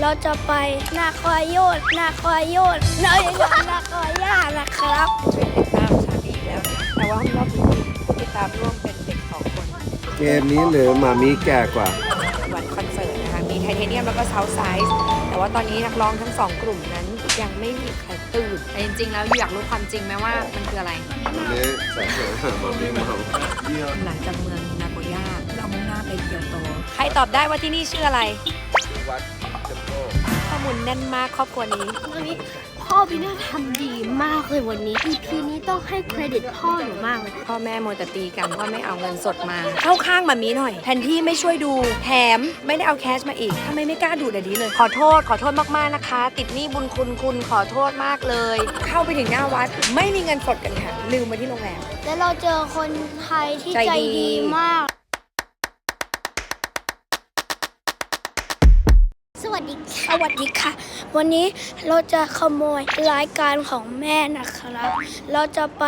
เราจะไปนาคอยโยนนาคอยโยนนาคอยนาคอยย่านะครับเทรนติดตามชาบีแล้วนะแต่ว่ารอบนี้ผู้ติดตามร่วมเป็นเด็กสองคน เกมนี้หรือหมามีแก่กว่า วันคอนเสิร์ตนะคะ มีไทเทเนียมแล้วก็เซาท์ไซส์แต่ว่าตอนนี้นักร้องทั้งสองกลุ่มนั้นยังไม่มีใครตื่นแต่จริงๆ แล้วอยู่อยากรู้ความจริงไหมว่ามันคืออะไร วันนี้ใส่เสื้อหมามีเมาหลังจากเมืองนาโกย่าเรามุ่งหน้าไปเกียวโต ใครตอบได้ว่าที่นี่ชื่ออะไร วัดเทมโปข้อ มูลแน่นมากครอบครัวนี้ วันนี้พ่อพี่น่าทำดีมากเลยวันนี้ EP นี้ต้องให้เครดิตพ่อหนูมากเลยพ่อแม่โมวแต่ตีกันว่าไม่เอาเงินสดมา เข้าข้างมามีหน่อย แทนที่ไม่ช่วยดูแถมไม่ได้เอาแคชมาอีกทำไมไม่กล้าดูเดี๋ยวนี้เลย ขอโทษขอโทษมากๆนะคะ ติดหนี้บุญคุณคุณขอโทษมากเลย เข้าไปถึงหน้าวัด ไม่มีเงินสดกันค่ะลืมมาที่โรงแรม แล้วเราเจอคนไทยที่ใจใจดี ดีมาก วัสดีค่ะสวัสดีค่ะ วันนี้เราจะขโมยรายการของแม่นะครับ เราจะไป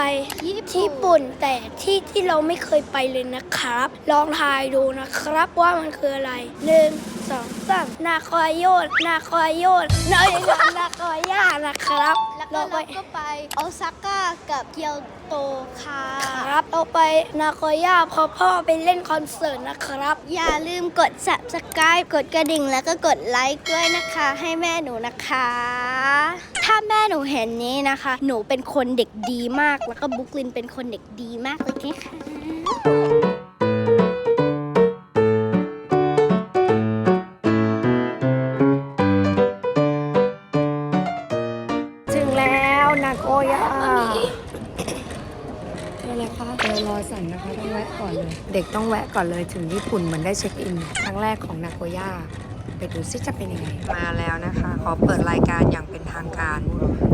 ญี่ปุ่นแต่ที่ที่เราไม่เคยไปเลยนะครับ ลองทายดูนะครับว่ามันคืออะไรหนึ่งสองสามนาคอยโยนนาคอยโยนนาคอยนาคอยย่านะครับ แล้วก็เราก็ไปโอซาก้ากับเกียวโตค่ะครับเราไปนาโกย่าเพราะพ่อไปเล่นคอนเสิร์ตนะครับ อย่าลืมกด subscribe กดกระดิ่งแล้วก็กดไลค์ด้วยนะคะ ให้แม่หนูนะคะ ถ้าแม่หนูเห็นนี้นะคะ หนูเป็นคนเด็กดีมากแล้วก็บุ๊กลินเป็นคนเด็กดีมากเลยค่ะ แล้วนาโกย่าอะไรคะเดี๋ยวรอสั่นนะคะต้องแวะก่อนเลย เด็กต้องแวะก่อนเลยถึงญี่ปุ่นเหมือนได้เช็คอิน ครั้งแรกของนาโกย่าไปดูซิจะเป็นยังไง มาแล้วนะคะ ขอเปิดรายการอย่างเป็นทางการ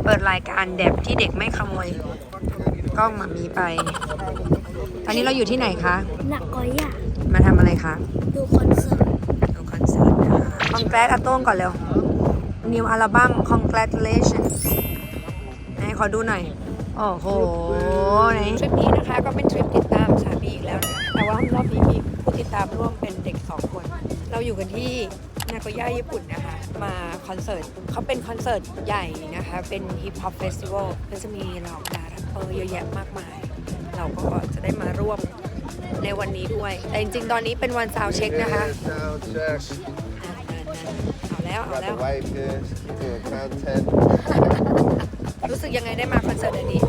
เปิดรายการเด็บที่เด็กไม่ขโมยกล้องมามีไป ตอนนี้เราอยู่ที่ไหนคะนาโกย่ามาทำอะไรคะ ดูคอนเสิร์ต ดูคอนเสิร์ตนะคะคอนแกรสอาโต้งก่อนเร็ว New Album Congratulations ไหนข อดูหน่อย โอ้โหไหนทริปนี้นะคะก็เป็นทริปติดตามสามีอีกแล้วนะแต่ว่ารอบนี้มีผู้ติดตามร่วมเป็นเด็ก2คน เราอยู่กันที่นาโกย่าญี่ปุ่นนะคะ มาคอนเสิร์ตเขาเป็นคอนเสิร์ตใหญ่นะคะ เป็นฮิปฮอปเฟสติวัลก็จะมีเหล่าดาราเปอร์เยอะแยะมากมาย เราก็จะได้มาร่วมในวันนี้ด้วย แต่จริงๆ ตอนนี้เป็นวันซาวเช็คนะคะ Sound check เอาแล้วเอา got แล้ว the wife here doing content รู้สึกยังไงได้มาคอนเสิร์ตอันนี้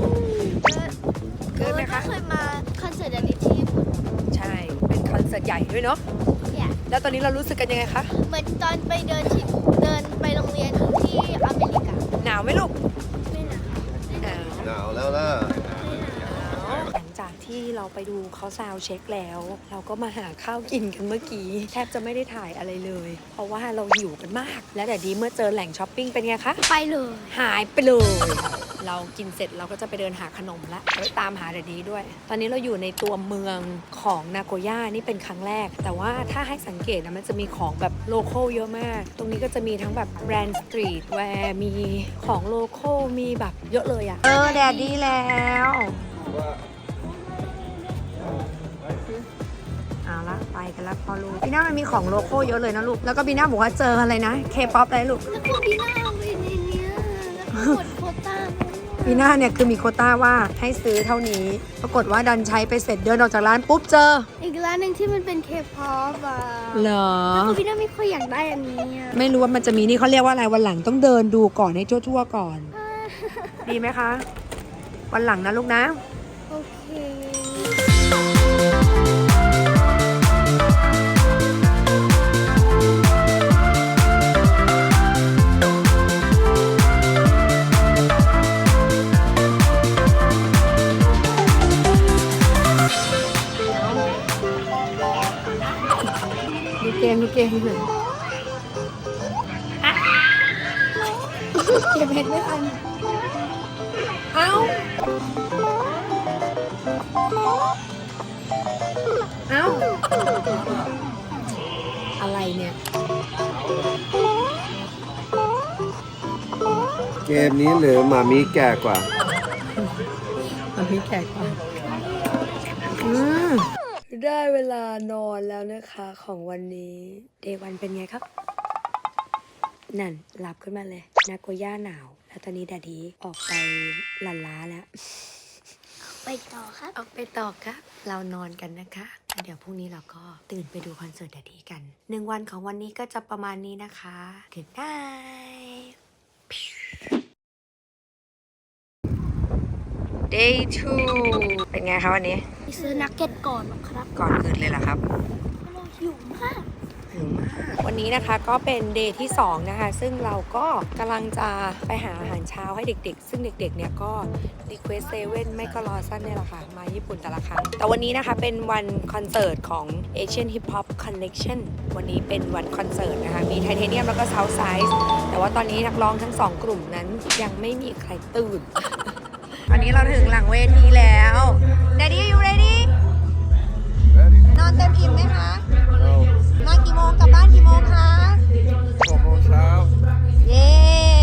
เกินไหมก็คะเคยมาคอนเสิร์ตอันนี้ที่ญี่ปุ่นใช่เป็นคอนเสิร์ตใหญ่ด้วยเนาะเนี่ยแล้วตอนนี้เรารู้สึกกันยังไงคะเหมือนตอนไปเดินที่เดินไปโรงเรียนที่อเมริกาหนาวไหมลูก ที่เราไปดูเขาซาวด์เช็คแล้ว เราก็มาหาข้าวกินกันเมื่อกี้ แทบจะไม่ได้ถ่ายอะไรเลย เพราะว่าเราหิวกันมาก และแต่ดีเมื่อเจอแหล่งช้อปปิ้งเป็นไงคะ ไปเลย หายไปเลย เรากินเสร็จเราก็จะไปเดินหาขนมละไปตามหาเดดีด้วย ตอนนี้เราอยู่ในตัวเมืองของนาโกย่านี่เป็นครั้งแรก แต่ว่าถ้าให้สังเกตนะมันจะมีของแบบโลโก้เยอะมาก ตรงนี้ก็จะมีทั้งแบบแบรนด์สตรีทแวร์มีของโลโก้มีแบบเยอะเลยอะเออแดดดีแล้ว เอาละไปกันแล้วพอลูกบีน่ามันมีของโลโก้เยอะเลยนะลูก แล้วก็บีน่าบอกว่าเจออะไรนะเคป๊อปอะไรลูกแล้วก็บีน่าเอาไปในเนี้ยแล้วก็กดโควต้าปีหน้าเนี่ยคือมีโควต้าว่าให้ซื้อเท่านี้ ปรากฏว่าดันใช้ไปเสร็จเดินออกจากร้านปุ๊บเจอ อีกร้านหนึ่งที่มันเป็นเคป๊อปอะเหรอ แล้วก็บีน่าไม่ค่อยอยากได้อันนี้อะไม่รู้ว่ามันจะมีนี่เขาเรียกว่าอะไรวันหลังต้องเดินดูก่อนให้ทั่วๆก่อน ดีไหมคะ วันหลังนะลูกนะ เกมดูเกมดูหน่อยเก็บเห็ดไม่ทันเอ้า เอ้า อะไรเนี่ย เกมนี้หรือหมามีแก่กว่า มันมีแขกกว่าอืม ได้เวลานอนแล้วนะคะของวันนี้เดวันเป็นไงครับ นั่นหลับขึ้นมาเลยนาโกย่าหนาว แล้วตอนนี้ดาดีออกไปหลันล้าแล้ว ไปต่อครับ ออกไปต่อครับ เรานอนกันนะคะแล้วเดี๋ยวพรุ่งนี้เราก็ตื่นไปดูคอนเสิร์ตดาดีกันหนึ่งวันของวันนี้ก็จะประมาณนี้นะคะ Good night Day two เป็นไงคะวันนี้ ไปซื้อนักเก็ตก่อนนะครับก่อนอื่นเลยเหรอครับ เราหิวมากถึงมากวันนี้นะคะก็เป็นเดย์ที่2นะคะ ซึ่งเราก็กำลังจะไปหาอาหารเช้าให้เด็กๆ ซึ่งเด็กๆเนี่ยก็ Request 7ไม่ก็รอสั้นเนี่ยแหละค่ะ มาญี่ปุ่นแต่ละครั้ง แต่วันนี้นะคะเป็นวันคอนเสิร์ตของ Asian Hip Hop Connection วันนี้เป็นวันคอนเสิร์ตนะคะ มีไทเทเนียมแล้วก็ South Size แต่ว่าตอนนี้นักร้องทั้งสองกลุ่มนั้นยังไม่มีใครตื่นต อนนี้เราถึงหลังเวทีแล้ว Daddy are you ready Ready นอนเต็มอิ่มไหมคะ No มากี่โมงกลับบ้านกี่โมงคะหกโมงเช้าเย้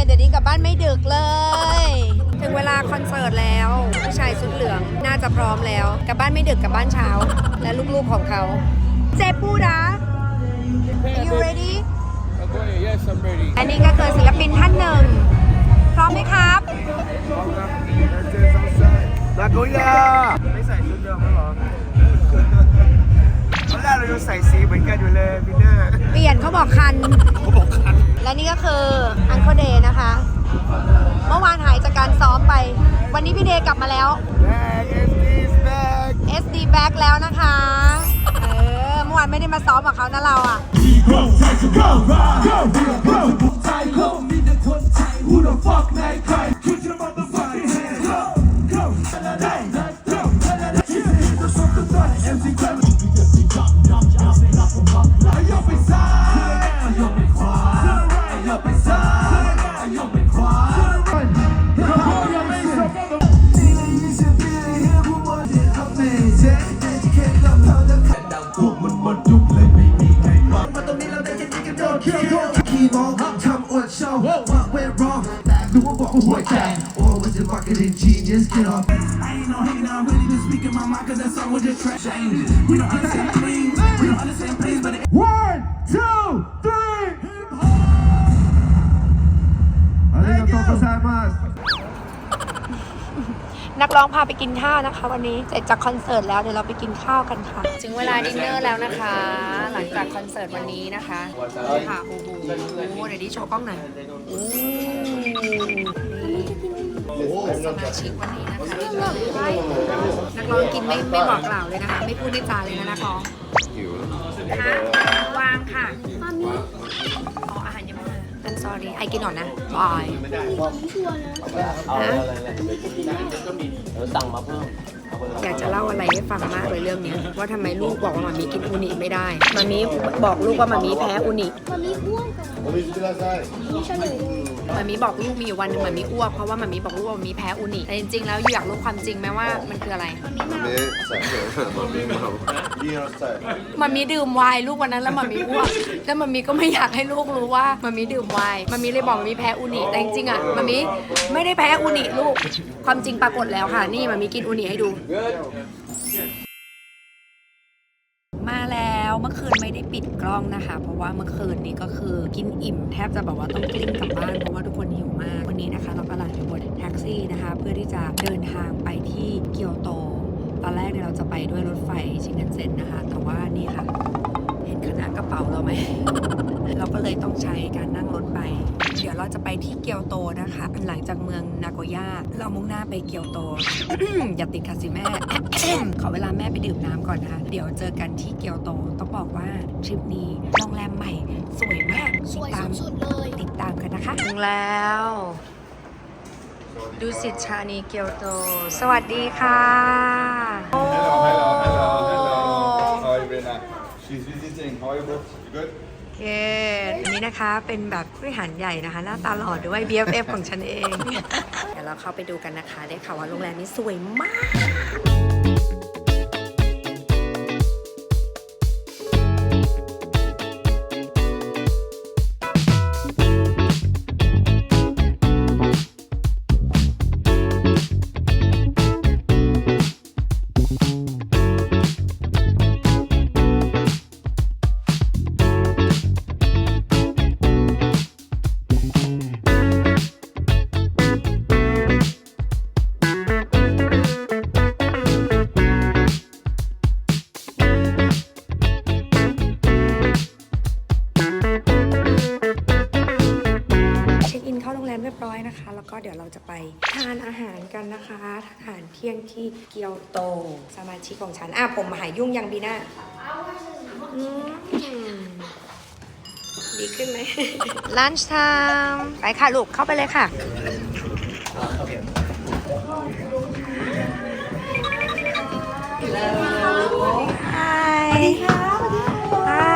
เดี๋ยวนี้กลับบ้านไม่ดึกเลย ถึงเวลาคอนเสิร์ตแล้ว ผู้ชายสุดเหลืองน่าจะพร้อมแล้วกลับบ้านไม่ดึกกลับบ้านเช้า และลูกๆของเขาเจปูดา Are you ready Yes, I'm ready. อันนี้ก็คือศิลปินท่านหนึ่งพ ร้อมไหมครับนาโกย่าไม่ใส่ชุดเดิมแล้วหรอตอนแรกเรายังใส่สีเหมือนกันอยู่เลยพี่หน้าเปลี่ยนเขาบอกคัน เขาบอกคันและนี่ก็คืออัง l e เดย์นะคะ เมื่อวานหายจากการซ้อมไป วันนี้พี่เดย์กลับมาแล้ว Back is this back SD back แล้วนะคะ เออเมื่อวานไม่ได้มาซ้อมกับเขานะเราอะ ขี้มองทำอวดโชว์ What went wrong ดูว่าบอก Do it one more time. Or was it marketing genius? Get off. I ain't no hater. I'm really just speaking my mind because that song was just trash. Changes. We don't understand clean, We don't understand things, but it. One, two, three. Thank you. นักร้องพาไปกินข้าวนะคะ วันนี้เสร็จจากคอนเสิร์ตแล้วเดี๋ยวเราไปกินข้าวกันค่ะ ถึงเวลาดินเนอร์แล้วนะคะ หลังจากคอนเสิร์ตวันนี้นะคะค่ะโอ้โหเดี๋ยวดิโชว์กล้องหน่อยโอ้สมาชิกวันนี้นะคะนักร้องกินไม่ไม่บอกกล่าวเลยนะคะ ไม่พูดไม่จาเลยนะนักร้องหิวนะคะวางค่ะมามีอ๋ออ ขอรีไอกินหน่อยนะบายเอาอะไรนะเราสั่งมาเพิ่มอยากจะเล่าอะไรให้ฟังมากเลยเรื่องนี้ว่าทำไมลูกบอกว่ามามีกินอุนิไม่ได้มามีบอกลูกว่ามามีแพ้อุนิมามีอ้วนค่ะมามีเฉลย มามีบอกลูกมีอยู่วันหนึ่งมามีอ้วกเพราะว่ามามีบอกลูกว่ามามีแพ้อูนิแต่จริงๆแล้วอยากรู้ความจริงไหมว่ามันคืออะไร豆ใส่เดี๋ยวมามีเมาดีเราใส่มามีดื่มไวน์ลูกวันนั้นแล้วมามีอ้วกแล้วมามีก็ไม่อยากให้ลูกรู้ว่ามามีดื่มไวน์มามีเลยบอกมามีแพ้อูนิแต่จริงๆอะมามีไม่ได้แพ้อูนิลูกความจริงปรากฏแล้วค่ะ นี่มามีกินอูนิให้ดูม องนะคะ เพราะว่าเมื่อคืนนี้ก็คือกินอิ่มแทบจะแบบว่าต้องกลิ้งกลับบ้านเพราะว่าทุกคนหิวมาก วันนี้นะคะ เรากำลังอยู่บนแท็กซี่นะคะ เพื่อที่จะเดินทางไปที่เกียวโต ตอนแรกเนี่ยเราจะไปด้วยรถไฟชินคันเซ็นนะคะ แต่ว่านี่ค่ะ เห็นขนาดกระเป๋าเราไหม เราก็เลยต้องใช้การนั่งรถไป เดี๋ยวเราจะไปที่เกียวโตนะคะ หลังจากเมืองนาโกย่าเรามุ่งหน้าไปเกียวโต อย่าติดค่ะสิแม่ ขอเวลาแม่ไปดื่มน้ำก่อนนะคะ เดี๋ยวเจอกันที่เกียวโต ต้องบอกว่าทริปนี้โรงแรมใหม่ สวยมากสวยติดตามสุดๆเลยติดตามกันนะคะถึงแล้วดูสิตชานีเกียวโต สวัสดีค่ะโอ้ How are you, Rena? She's visiting. How are you, bro? You good? โอเคอันนี้นะคะเป็นแบบผู้บริหารใหญ่นะคะ หน้าตาหล่อด้วย BFF ของฉันเอง เดี๋ยวเราเข้าไปดูกันนะคะ ได้ข่าวว่าโรงแรมนี้สวยมาก เราจะไปทานอาหารกันนะคะ อาหารเที่ยงที่เกียวโต สมาชิกของฉัน อะผมหายยุ่งยังบีน่าอืมดีขึ้นไหม lunch time ไปค่ะลูกเข้าไปเลยค่ะ Hi. Hi.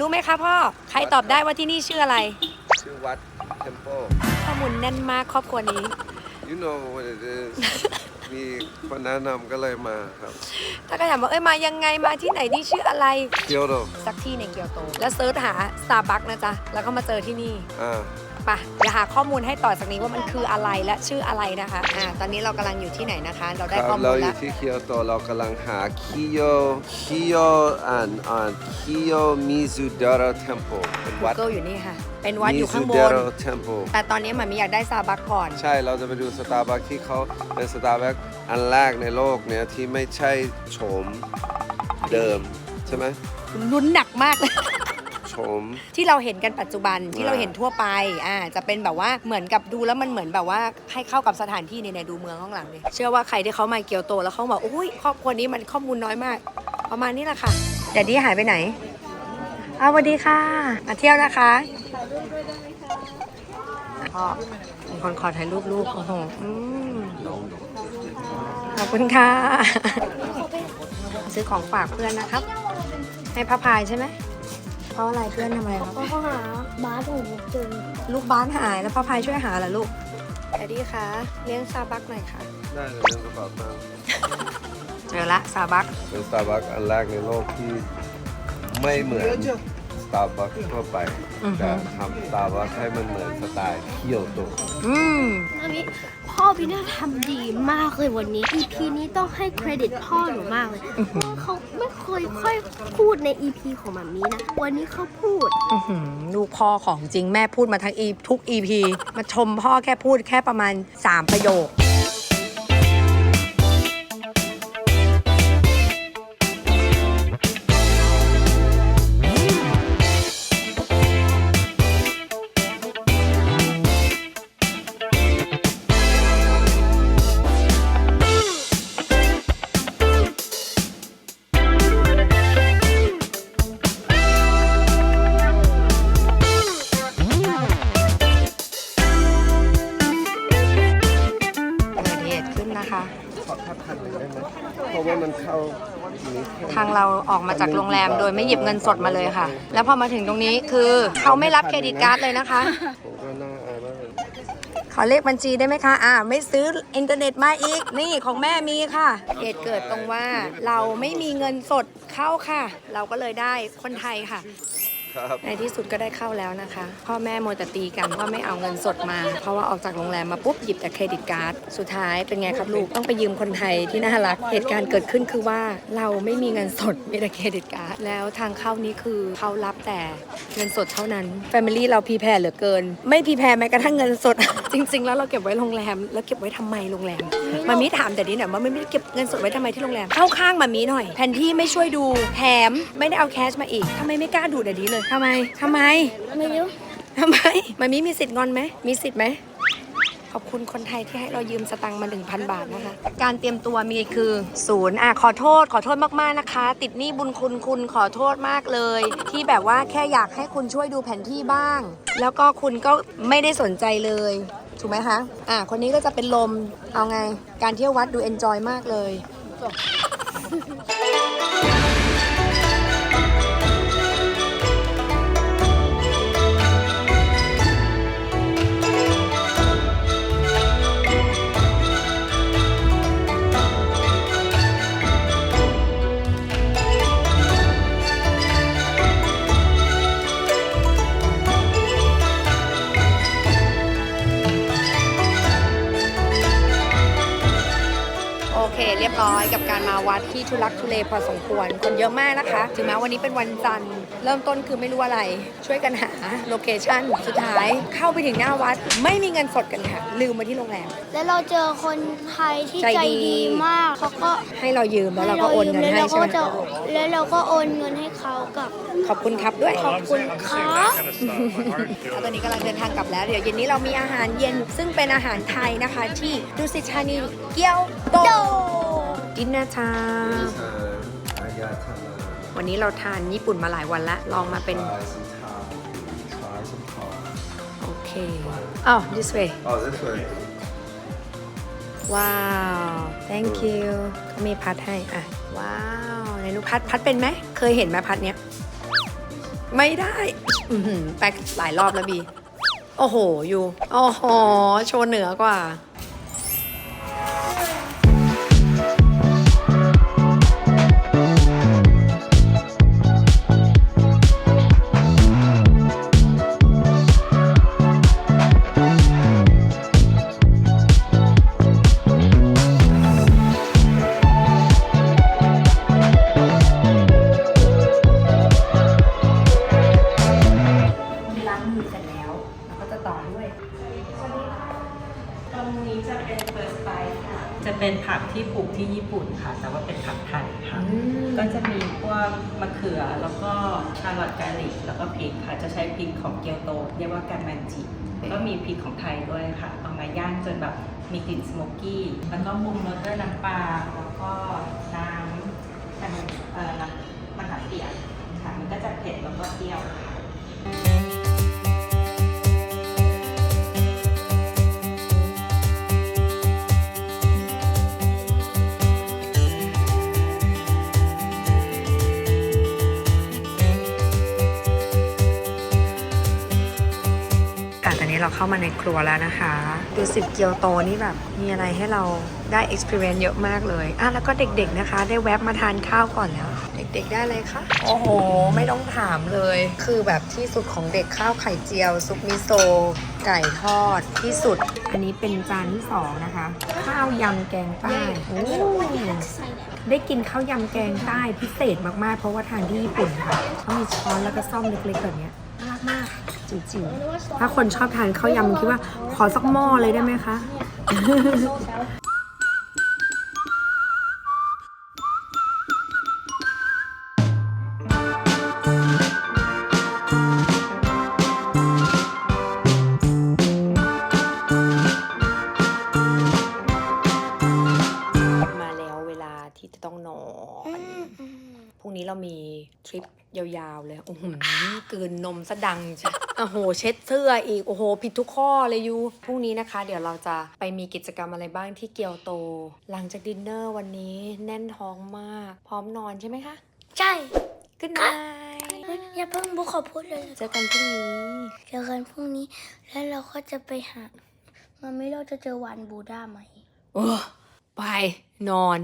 รู้ไหมคะพ่อ ใครตอบได้ว่าที่นี่ชื่ออะไร ชื่อวัด Temple ข้อมูลแน่นมากครอบครัวนี้ you know what it is มีคนแนะนำก็เลยมาครับถ้าก็ถามว่าเอ้ยมายังไงมาที่ไหนที่ชื่ออะไร เกียวโตสักที่ในเกียวโต แล้วเซิร์ชหา Starbucks นะจ๊ะ แล้วก็มาเจอที่นี่อ่าไปะเดี๋ยวหาข้อมูลให้ต่อจากนี้ว่ามันคืออะไรและชื่ออะไรนะคะอ่าตอนนี้เรากำลังอยู่ที่ไหนนะคะ เราคได้รับข้อมูเราลอแล้ยู่วที่เกียวโตเรากำลังหาคิโยคิโยอ่านอ่านคิโยมิซูดาระเทมเพลเป็นวัด Google อยู่นี่ค่ะ เป็นวัดอยู่ข้างบมิซูดานระเทมเพลแต่ตอนนี้มันมีอยากได้ Starbucks ก่อน ใช่เราจะไปดูสตาร์บัคที่เขาเป็นสตาร์บัคอันแรกในโลกเนี้ยที่ไม่ใช่โฉมเดิมใช่ไหมลุ้นหนักมากเลย โฉม ที่เราเห็นกันปัจจุบันที่อ่าเราเห็นทั่วไปอ่าจะเป็นแบบว่าเหมือนกับดูแล้วมันเหมือนแบบว่าให้เข้ากับสถานที่ในในดูเมืองข้างหลังเนี่ยเชื่อว่าใครที่เขามาเกียวโตแล้วเขาบอกโอ้ยครอบครัวนี้มันข้อมูลน้อยมาก ประมาณนี้แหละค่ะแต่ดี้หายไปไหนอ้าวสวัสดีค่ะ มาเที่ยวนะคะ พ่อมีคนขอถ่ายรูปลูกโอ้โหอืมขอบคุณค่ะ ซื้อของฝากเพื่อนนะครับ ให้พระพายใช่ไหม เพราะอะไรเพื่อนทำอะไรครับ เพราะเขาหาบาสของผมเจอลูกบ้านหายแล้วพ่อพายช่วยหาเหรอลูกแอดดี้คะเลี้ยงซาบักหน่อยค่ะ ได้เลยเรื่องกระเป๋าตังค์เจอละซาบักเป็นสตาร์บัคอันแรกในโลกที่ไม่เหมือนส ตาร์บัคทั่วไปแต่ทำสตาร์บัคให้มันเหมือนสไตล์เกียวโตอืมมามิพ่อพี่น่าทำดีมากเลยวันนี้ EP นี้ต้องให้เครดิตพ่อหนูมากเลยเพราะว่าเขาไม่เคยค่อยพูดใน EP ของมามินะ วันนี้เขาพูด อื้อหือลูกพ่อของจริงแม่พูดมาทั้งอีทุก EP มาชมพ่อแค่พูดแค่ประมาณ 3 ประโยค มาจากโรงแรม โดยไม่หยิบเงินสดมาเลยค่ะ แล้วพอมาถึงตรงนี้คือเขาไม่รับเครดิตการ์ดเลยนะคะ ผมก็น่าอายมากเลยขอเลขบัญชีได้ไหมคะ อ่า ไม่ซื้ออินเทอร์เน็ตมาอีก นี่ของแม่มีค่ะ เหตุเกิดตรงว่าเราไม่มีเงินสดเข้าค่ะ เราก็เลยได้คนไทยค่ะครับ ในที่สุดก็ได้เข้าแล้วนะคะ พ่อแม่โมวแต่ตีกันว่าไม่เอาเงินสดมา เพราะว่าออกจากโรงแรมมาปุ๊บหยิบแต่เครดิตการ์ด สุดท้ายเป็นไงครับลูก ต้องไปยืมคนไทยที่น่ารัก เหตุการณ์เกิดขึ้นคือว่าเราไม่มีเงินสดมีแต่เครดิตการ์ด แล้วทางเข้านี้คือเขารับแต่เงินสดเท่านั้น Family เราพีแพรเหลือเกิน ไม่พีแพรแม้กระทั่งเงินสด จริง ๆ แล้วเราเก็บไว้โรงแรม แล้วเก็บไว้ทำไมโรงแรมมามีถามแต่นี้หน่อยว่าไม่ได้เก็บเงินสดไว้ทำไมที่โรงแรมเข้าข้างมามีหน่อย แผนที่ไม่ช่วยดูแถมไม่ได้เอาแคชมาอีกทำไมไม่กล้าดูเดี๋ยวนี้เลยทำไมทำไมไม่รู้ทำไมมามีมีสิทธิ์งอนไหมมีสิทธิ์ไหมขอบคุณคนไทยที่ให้เรายืมสตังค์มา 1,000 บาทนะคะ การเตรียมตัวมีคือศูนย์อะขอโทษ ขอโทษมากๆนะคะ ติดหนี้บุญคุณคุณขอโทษมากเลย ที่แบบว่าแค่อยากให้คุณช่วยดูแผนที่บ้าง แล้วก็คุณก็ไม่ได้สนใจเลย ถูกไหมคะอะคนนี้ก็จะเป็นลมเอาไง การเที่ยววัดดูเอนจอยมากเลย ที่ทุลักทุเลพอสมควร คนเยอะมากนะคะ ถึงแม้วันนี้เป็นวันจันทร์ เริ่มต้นคือไม่รู้อะไร ช่วยกันหาโลเคชั่นสุดท้ายเข้าไปถึงหน้าวัด ไม่มีเงินสดกันค่ะ ลืมมาที่โรงแรม แล้วเราเจอคนไทยที่ใจใจดี ดีมากเขาก็ให้เรายืมแล้วเราก็โอนเงินให้แล้วใช่เราไหมก็จะแล้วเราก็โอนเงินให้เขากับ ขอบคุณครับด้วย ขอบคุณครับ แล้วตอนนี้กำลังเดินทางกลับแล้ว เดี๋ยวเย็นนี้เรามีอาหารเย็นซึ่งเป็นอาหารไทยนะคะ ที่ดุสิตธานีเกียวโต ดินนาชาเอออายาธนาวันนี้เราทานญี่ปุ่นมาหลายวันละลองมาเป็น try some Thai try some Thai โอเคอ้าว this way oh this way ว้าว thank you เขามีพัดให้ อะ ว้าวไหนหนูพัดพัดเป็นไหม เคยเห็นไหมพัดเนี้ย ไม่ได้อือหือแป๊กหลายรอบแล้วบี โอ้โห อยู่ โอ้โห โชว์เหนือกว่า ญี่ปุ่นค่ะ แต่ว่าเป็นผักไทยค่ะก็จะมีพวกมะเขือแล้วก็ชาลอตกาลิกแล้วก็พริกค่ะ จะใช้พริกของเกียวโต เรียกว่ากันมันจิ ก็มีพริกของไทยด้วยค่ะ เอามาย่างจนแบบมีกลิ่นสโมกกี้ แล้วก็ปรุงรสด้วยน้ำปลาแล้วก็น้ำน้ำเอ่อน้ำมะขามเปียกค่ะ มันก็จะเผ็ดแล้วก็เปรี้ยวค่ะ อะตอนนี้เราเข้ามาในครัวแล้วนะคะ ดูสิบเกียวโตนี่แบบ มีอะไรให้เราได้ experience เยอะมากเลยอะแล้วก็เด็กๆนะคะ ได้แวบมาทานข้าวก่อนแล้ว เด็กๆได้เลยคะ โอ้โห ไม่ต้องถามเลย คือแบบที่สุดของเด็กข้าวไข่เจียว ซุปมิโซะไก่ทอดที่สุด อันนี้เป็นจานที่สองนะคะ ข้าวยำแกงใต้โอ้ได้กินข้าวยำแกงใต้พิเศษมากๆ เพราะว่าทานที่ญี่ปุ่นค่ะเขามีช้อนแล้วก็ซ่อมเล็กๆแบบนี้น่ารักมาก จิ๋วๆถ้าคนชอบทานข้าวยำคิดว่าขอสักหม้อเลยได้ไหมคะ ยาวๆเลย โอ้โหกลืนนมสะดังใช่โอ้โห เช็ดเสื้ออีก โอ้โห ผิดทุกข้อเลยยูพรุ่งนี้นะคะ เดี๋ยวเราจะไปมีกิจกรรมอะไรบ้างที่เกียวโต หลังจากดินเนอร์วันนี้แน่นท้องมาก พร้อมนอนใช่ไหมคะใช่ good night อย่าเพิ่งบุกขอพูดเลยเจอกันพรุ่งนี้เจอกันพรุ่งนี้ แล้วเราก็จะไปหามันไม่เราจะเจอวานบูด้าไหมโอ้ไปนอน